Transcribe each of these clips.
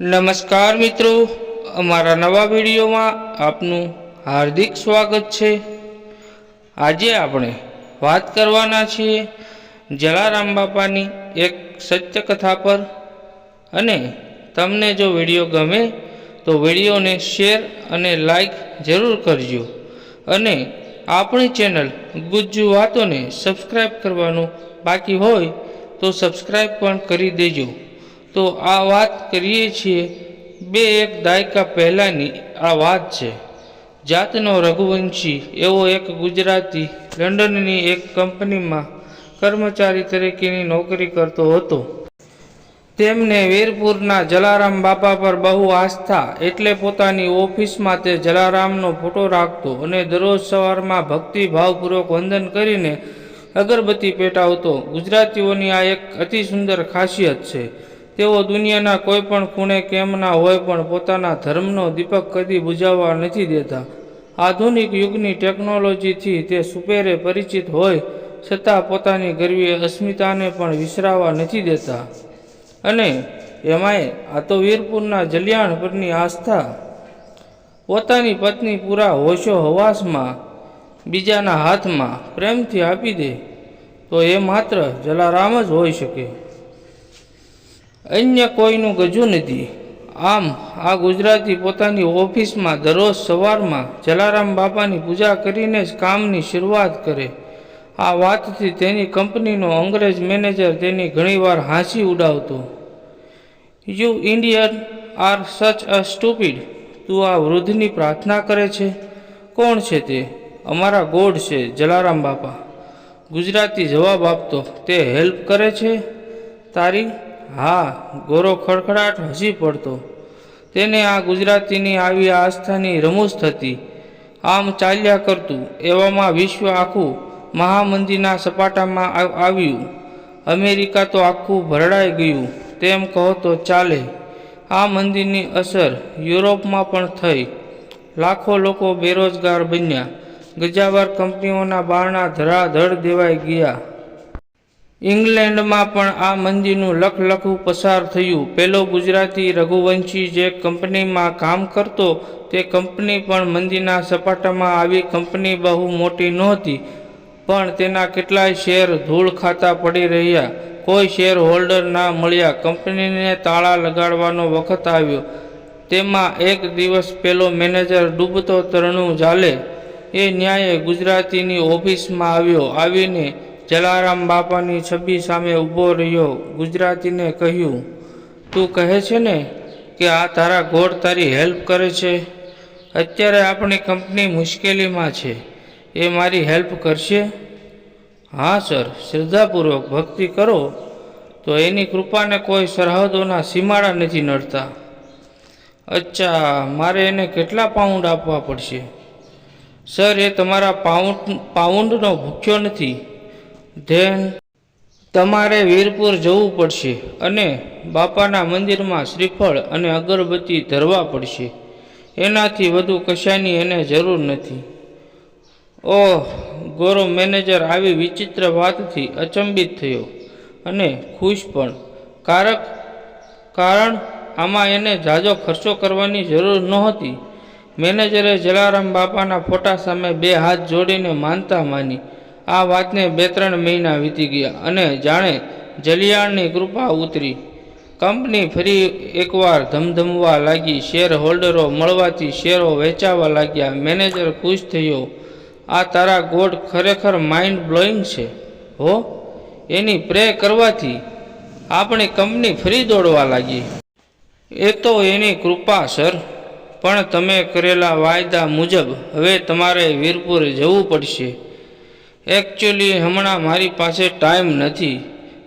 નમસ્કાર મિત્રો, અમારા નવા વિડીયોમાં આપનું હાર્દિક સ્વાગત છે. આજે આપણે વાત કરવાના છીએ જલારામ બાપાની એક સત્ય કથા પર. અને તમને જો વીડિયો ગમે તો વિડીયોને શેર અને લાઈક જરૂર કરજો. અને આપણી ચેનલ ગુજ્જુ વાતોને સબસ્ક્રાઈબ કરવાનું બાકી હોય તો સબસ્ક્રાઈબ પણ કરી દેજો. તો આ વાત કરીએ છીએ બે એક દાયકા પહેલાંની આ વાત છે. જાતનો રઘુવંશી એવો એક ગુજરાતી લંડનની એક કંપનીમાં કર્મચારી તરીકેની નોકરી કરતો હતો. તેમને વીરપુરના જલારામ બાપા પર બહુ આસ્થા એટલે પોતાની ઓફિસમાં તે જલારામનો ફોટો રાખતો અને દરરોજ સવારમાં ભક્તિભાવપૂર્વક વંદન કરીને અગરબત્તી પેટાવતો. ગુજરાતીઓની આ એક અતિ સુંદર ખાસિયત છે. તેઓ દુનિયાના કોઈ પણ ખૂણે કેમ ના હોય પણ પોતાના ધર્મનો દીપક કદી બુઝાવવા નથી દેતા. આધુનિક યુગની ટેકનોલોજીથી તે સુપેરે પરિચિત હોય, છતાં પોતાની ગરવી અસ્મિતાને પણ વિસરાવા નથી દેતા. અને એમાંય આ તો વીરપુરના જલિયાણ પરની આસ્થા. પોતાની પત્ની પૂરા હોશો હવાસમાં, બીજાના હાથમાં પ્રેમથી આપી દે, તો એ માત્ર જલારામ જ હોઈ શકે. અન્ય કોઈનું ગજુ નથી. આમ, આ ગુજરાતી પોતાની ઓફિસમાં દરરોજ સવારમાં જલારામ બાપાની પૂજા કરીને જ કામની શરૂઆત કરે. આ વાતથી તેની કંપનીનો અંગ્રેજ મેનેજર તેની ઘણીવાર હાંસી ઉડાવતો. You Indian are such a stupid તું આ વૃદ્ધની પ્રાર્થના કરે છે? કોણ છે તે? અમારા ગોડ છે, જલારામ બાપા. ગુજરાતી જવાબ આપતો, તે હેલ્પ કરે છે? તારી હા, ગોરો ખડખડાટ હસી પડતો. તેને આ ગુજરાતીની આવી આસ્થાની રમૂજ થતી. આમ ચાલ્યા કરતું, એવામાં વિશ્વ આખું મહામંદીના સપાટામાં આવ્યું. અમેરિકા તો આખું ભરડાઈ ગયું, તેમ કહો તો ચાલે. આ મંદીની અસર યુરોપમાં પણ થઈ. લાખો લોકો બેરોજગાર બન્યા. ગજાવાર કંપનીઓના બારણા ધરાધડ દેવાઈ ગયા. ઇંગ્લેન્ડમાં પણ આ મંદીનું લખલખું પસાર થયું. પહેલો ગુજરાતી રઘુવંશી જે કંપનીમાં કામ કરતો, તે કંપની પણ મંદીના સપાટામાં આવી કંપની બહુ મોટી નહોતી, પણ તેના કેટલાય શેર ધૂળ ખાતા પડી રહ્યા. કોઈ શેર હોલ્ડર ના મળ્યા. કંપનીને તાળા લગાડવાનો વખત આવ્યો. તેમાં એક દિવસ પેલો મેનેજર ડૂબતો તરણું ઝાલે. એ ન્યાયે ગુજરાતીની ઓફિસમાં આવ્યો. આવીને જલારામ બાપાની છબી સામે ઊભો રહ્યો. ગુજરાતીને કહ્યું, તું કહે છે ને કે આ તારા ગોળ તારી હેલ્પ કરે છે? અત્યારે આપણી કંપની મુશ્કેલીમાં છે. એ મારી હેલ્પ કરશે? હા, સર. શ્રદ્ધાપૂર્વક ભક્તિ કરો, તો એની કૃપાને કોઈ સરહદોના સીમાડા નથી નડતા. અચ્છા, મારે એને કેટલા પાઉન્ડ આપવા પડશે? સર, એ તમારા પાઉન્ડ, પાઉન્ડનો ભૂખ્યો નથી. ધેન તમારે વીરપુર જવું પડશે અને બાપાના મંદિરમાં શ્રીફળ અને અગરબત્તી ધરવા પડશે. એનાથી વધુ કશાની એને જરૂર નથી. ઓહ, ગોરો મેનેજર આવી વિચિત્ર વાતથી અચંબિત થયો અને ખુશ પણ. કારક, કારણ આમાં એને ઝાઝો ખર્ચો કરવાની જરૂર નહોતી. મેનેજરે જલારામ બાપાના ફોટા સામે બે હાથ જોડીને માનતા માની. આ વાતને બે ત્રણ મહિના વીતી ગયા અને જાણે જલિયાણની કૃપા ઉતરી. કંપની ફરી એકવાર ધમધમવા લાગી શેર હોલ્ડરો મળવાથી શેરો વેચાવા લાગ્યા, મેનેજર ખુશ થયો, આ તારા ગોડ ખરેખર માઇન્ડ બ્લોઈંગ છે, હો? એની પ્રે કરવાથી આપણી કંપની ફરી દોડવા લાગી. એ તો એની કૃપા, સર, પણ તમે કરેલા વાયદા મુજબ હવે તમારે વીરપુર જવું પડશે. એકચ્યુઅલી હમણાં મારી પાસે ટાઈમ નથી.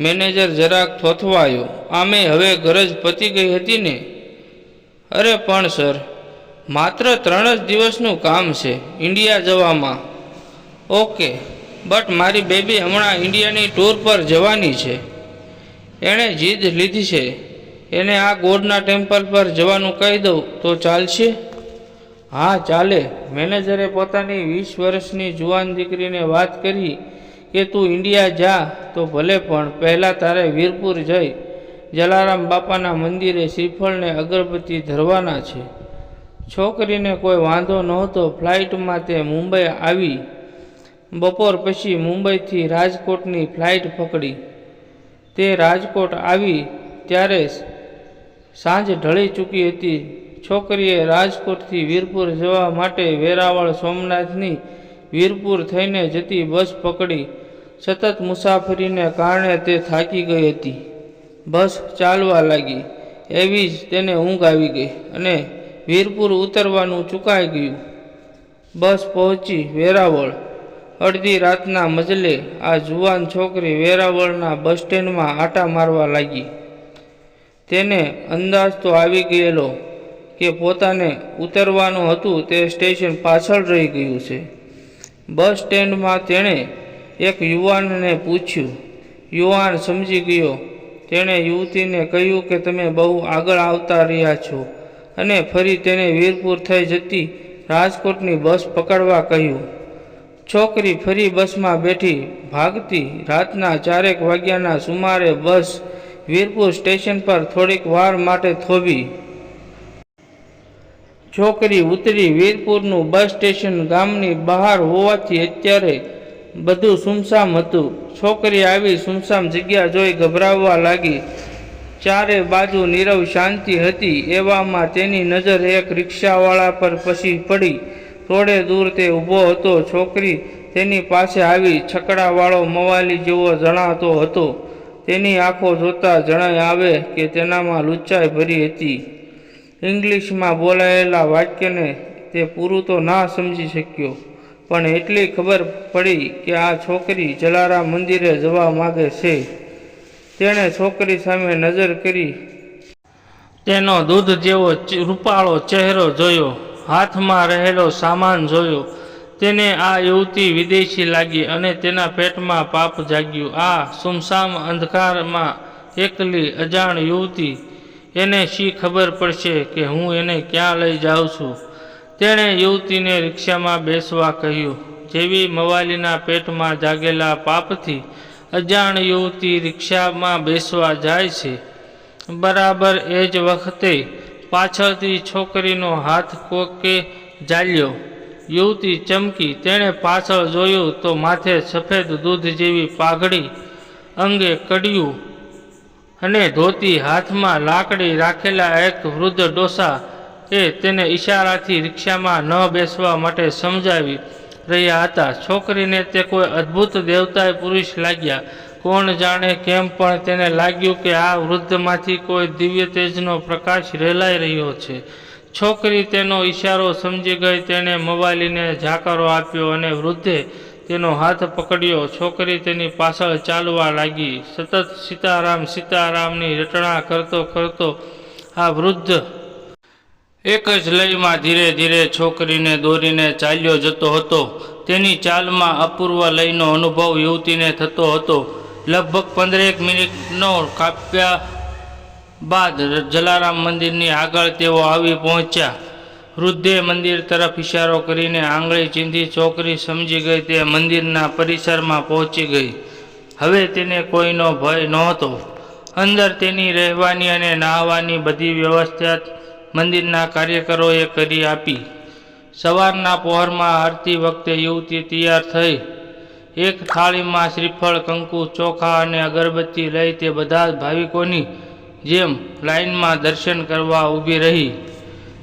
મેનેજર જરાક થોથવાયો. આમે હવે ગરજ પતી ગઈ હતી ને? અરે પણ સર માત્ર ત્રણ જ દિવસનું કામ છે ઇન્ડિયા જવામાં. ઓકે બટ મારી બેબી હમણાં ઇન્ડિયાની ટૂર પર જવાની છે. એણે જીદ લીધી છે. એને આ ગોડના ટેમ્પલ પર જવાનું કહી દઉં તો ચાલશે? હા, ચાલે. મેનેજરે પોતાની વીસ વર્ષની જુવાન દીકરીને વાત કરી કે, તું ઇન્ડિયા જા, તો ભલે પણ પહેલાં તારે વીરપુર જઈ. જલારામ બાપાના મંદિરે શ્રીફળને અગરબત્તી ધરવાના છે. છોકરીને કોઈ વાંધો નહોતો, ફ્લાઇટમાં તે મુંબઈ આવી. બપોર પછી મુંબઈથી રાજકોટની ફ્લાઇટ પકડી. તે રાજકોટ આવી, ત્યારે સાંજ ઢળી ચૂકી હતી. છોકરીએ રાજકોટથી વીરપુર જવા માટે વેરાવળ સોમનાથની વીરપુર થઈને જતી બસ પકડી. સતત મુસાફરીને કારણે તે થાકી ગઈ હતી. બસ ચાલવા લાગી. એવી જ તેને ઊંઘ આવી ગઈ અને વીરપુર ઉતરવાનું ચૂકાઈ ગયું. બસ પહોંચી વેરાવળ. અડધી રાતના મજલે આ જુવાન છોકરી વેરાવળના બસ સ્ટેન્ડમાં આટા મારવા લાગી. તેને અંદાજ તો આવી ગયેલો. કે પોતાને ઉતરવાનું હતું તે સ્ટેશન પાછળ રહી ગયું છે. બસ સ્ટેન્ડમાં તેણે એક યુવાનને પૂછ્યું. યુવાન સમજી ગયો. તેણે યુવતીને કહ્યું કે તમે બહુ આગળ આવતા રહ્યા છો અને ફરી તેને વીરપુર થઈ જતી રાજકોટની બસ પકડવા કહ્યું. છોકરી ફરી બસમાં બેઠી ભાગતી રાતના ચારેક વાગ્યાના સુમારે બસ વીરપુર સ્ટેશન પર થોડીક વાર માટે થોભી. છોકરી ઉતરી વીરપુરનું બસ સ્ટેશન ગામની બહાર હોવાથી અત્યારે બધું સુમસામ હતું. છોકરી આવી સુમસામ જગ્યા જોઈ ગભરાવવા લાગી. ચારે બાજુ નીરવ શાંતિ હતી, એવામાં તેની નજર એક રિક્ષાવાળા પર પછી પડી. થોડે દૂર તે ઊભો હતો, છોકરી તેની પાસે આવી છકડાવાળો મવાલી જેવો જણાતો હતો. તેની આંખો જોતા જણાય આવે કે તેનામાં લુચ્ચાઈ ભરી હતી. ઇંગ્લિશમાં બોલાયેલા વાક્યને તે પૂરું તો ના સમજી શક્યો, પણ એટલી ખબર પડી કે આ છોકરી જલારામ મંદિરે જવા માગે છે. તેણે છોકરી સામે નજર કરી. તેનો દૂધ જેવો રૂપાળો ચહેરો જોયો, હાથમાં રહેલો સામાન જોયો. તેને આ યુવતી વિદેશી લાગી અને તેના પેટમાં પાપ જાગ્યું. આ સુમસામ અંધકારમાં એકલી અજાણ યુવતી એને શી ખબર પડશે કે હું એને ક્યાં લઈ જાઉં છું? તેણે યુવતીને રિક્ષામાં બેસવા કહ્યું, જેવી મવાલીના પેટમાં જાગેલા પાપથી અજાણ યુવતી રિક્ષામાં બેસવા જાય છે. બરાબર એ જ વખતે પાછળથી છોકરીનો હાથ કોકે જાલ્યો યુવતી ચમકી, તેણે પાછળ જોયું તો માથે સફેદ દૂધ જેવી પાઘડી અંગે કડિયું અને ધોતી હાથમાં લાકડી રાખેલા એક વૃદ્ધ ડોસા એ તેને ઈશારાથી રિક્ષામાં ન બેસવા માટે સમજાવી રહ્યા હતા. છોકરીને તે કોઈ અદ્ભુત દેવતાએ પુરુષ લાગ્યા. કોણ જાણે કેમ પણ તેને લાગ્યું કે આ વૃદ્ધમાંથી કોઈ દિવ્ય તેજનો પ્રકાશ રેલાઈ રહ્યો છે. છોકરી તેનો ઈશારો સમજી ગઈ. તેણે મવાલીને જાકારો આપ્યો અને વૃદ્ધે તેનો હાથ પકડ્યો. છોકરી તેની પાછળ ચાલવા લાગી. સતત સીતારામ સીતારામની રટણા કરતો કરતો આ વૃદ્ધ એક જ લયમાં ધીરે ધીરે છોકરીને દોરીને ચાલ્યો જતો હતો. તેની ચાલમાં અપૂર્વ લયનો અનુભવ યુવતીને થતો હતો. લગભગ પંદરેક મિનિટનો કાપ્યા બાદ જલારામ મંદિરની આગળ તેઓ આવી પહોંચ્યા. વૃદ્ધે મંદિર તરફ ઇશારો કરીને આંગળી ચીંધી છોકરી સમજી ગઈ તે મંદિરના પરિસરમાં પહોંચી ગઈ. હવે તેને કોઈનો ભય નહોતો. અંદર તેની રહેવાની અને નાહવાની બધી વ્યવસ્થા મંદિરના કાર્યકરોએ કરી આપી. સવારના પહોરમાં આરતી વખતે યુવતી તૈયાર થઈ. એક થાળીમાં શ્રીફળ, કંકુ, ચોખા અને અગરબત્તી લઈ તે બધા ભાવિકોની જેમ લાઈનમાં દર્શન કરવા ઊભી રહી.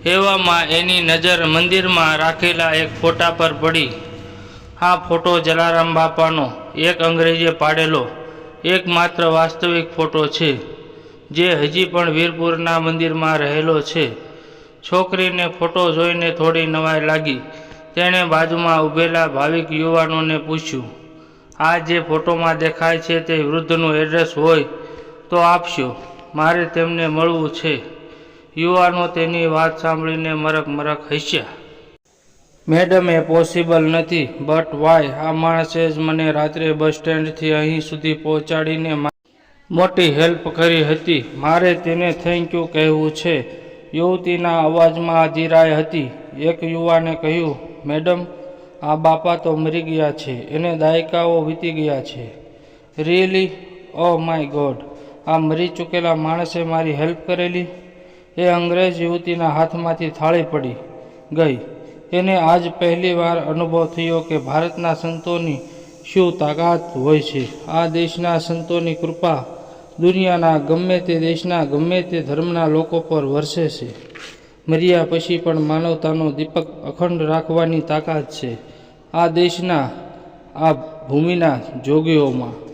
એવામાં એની નજર મંદિરમાં રાખેલા એક ફોટા પર પડી. આ ફોટો જલારામ બાપાનો, એક અંગ્રેજે પાડેલો એકમાત્ર વાસ્તવિક ફોટો છે, જે હજી પણ વીરપુરના મંદિરમાં રહેલો છે. છોકરીને ફોટો જોઈને થોડી નવાઈ લાગી. તેણે બાજુમાં ઊભેલા ભાવિક યુવાનોને પૂછ્યું, આ જે ફોટોમાં દેખાય છે તે વૃદ્ધનું એડ્રેસ હોય તો આપશો. મારે તેમને મળવું છે. યુવાનો તેની વાત સાંભળીને મરક મરક હસ્યા. મેડમ એ પોસિબલ નથી, બટ વાય, આ માણસે જ મને રાત્રે બસ સ્ટેન્ડથી અહીં સુધી પહોંચાડીને મોટી હેલ્પ કરી હતી. મારે તેને થેન્ક યુ કહેવું છે. યુવતીના અવાજમાં અધીરાઈ હતી. એક યુવાને કહ્યું, મેડમ, આ બાપા તો મરી ગયા છે, એને દાયકાઓ વીતી ગયા છે. રિયલી ઓ માય ગોડ આ મરી ચૂકેલા માણસે મારી હેલ્પ કરેલી? એ અંગ્રેજ યુવતીના હાથમાંથી થાળી પડી ગઈ. એને આજ પહેલી વાર અનુભવ થયો કે ભારતના સંતોની શું તાકાત હોય છે. આ દેશના સંતોની કૃપા દુનિયાના ગમે તે દેશના ગમે તે ધર્મના લોકો પર વરસે છે. મર્યા પછી પણ માનવતાનો દીપક અખંડ રાખવાની તાકાત છે. આ દેશના, આ ભૂમિના જોગીઓમાં